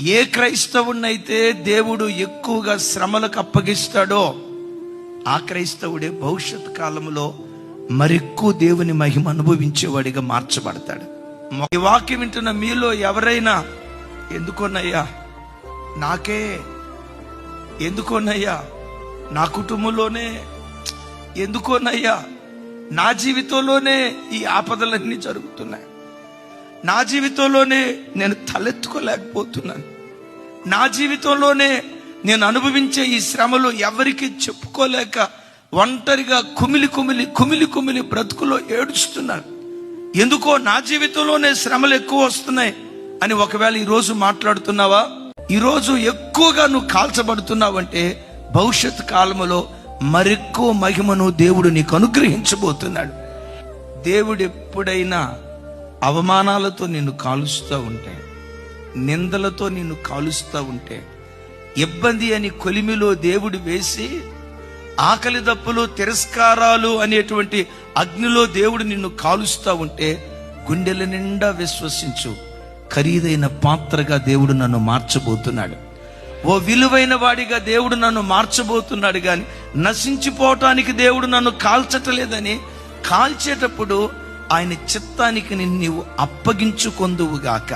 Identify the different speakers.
Speaker 1: ఏ క్రైస్తవునైతే దేవుడు ఎక్కువగా శ్రమలకు అప్పగిస్తాడో ఆ క్రైస్తవుడే భవిష్యత్ కాలంలో మరెక్కువ దేవుని మహిమ అనుభవించేవాడిగా మార్చబడతాడు. ఈ వాక్యం వింటున్న మీలో ఎవరైనా ఎందుకోనయ్యా నాకే ఎందుకోనయ్యా నా కుటుంబంలోనే ఎందుకోనయ్యా నా జీవితంలోనే ఈ ఆపదలన్నీ జరుగుతున్నాయి. నా జీవితంలోనే నేను తలెత్తుకోలేకపోతున్నాను. నా జీవితంలోనే నేను అనుభవించే ఈ శ్రమలు ఎవరికి చెప్పుకోలేక ఒంటరిగా కుమిలి కుమిలి కుమిలి కుమిలి బ్రతుకులో ఏడుస్తున్నాను. ఎందుకో నా జీవితంలోనే శ్రమలు ఎక్కువ వస్తున్నాయి అని ఒకవేళ ఈరోజు మాట్లాడుతున్నావా? ఈరోజు ఎక్కువగా నువ్వు కాల్చబడుతున్నావంటే భవిష్యత్ కాలంలో మరెక్కువ మహిమను దేవుడు నీకు అనుగ్రహించబోతున్నాడు. దేవుడు ఎప్పుడైనా అవమానాలతో నిన్ను కాలుస్తూ ఉంటే నిందలతో నిన్ను కాలుస్తూ ఉంటే ఇబ్బంది అని కొలిమిలో దేవుడు వేసి ఆకలి దప్పులు తిరస్కారాలు అనేటువంటి అగ్నిలో దేవుడు నిన్ను కాలుస్తూ ఉంటే గుండెల నిండా విశ్వసించు. ఖరీదైన పాత్రగా దేవుడు నన్ను మార్చబోతున్నాడు. ఓ విలువైన వాడిగా దేవుడు నన్ను మార్చబోతున్నాడు కానీ నశించిపోవటానికి దేవుడు నన్ను కాల్చటలేదని కాల్చేటప్పుడు ఆయన చిత్తానికి నిన్ను నీవు అప్పగించుకొందువుగాక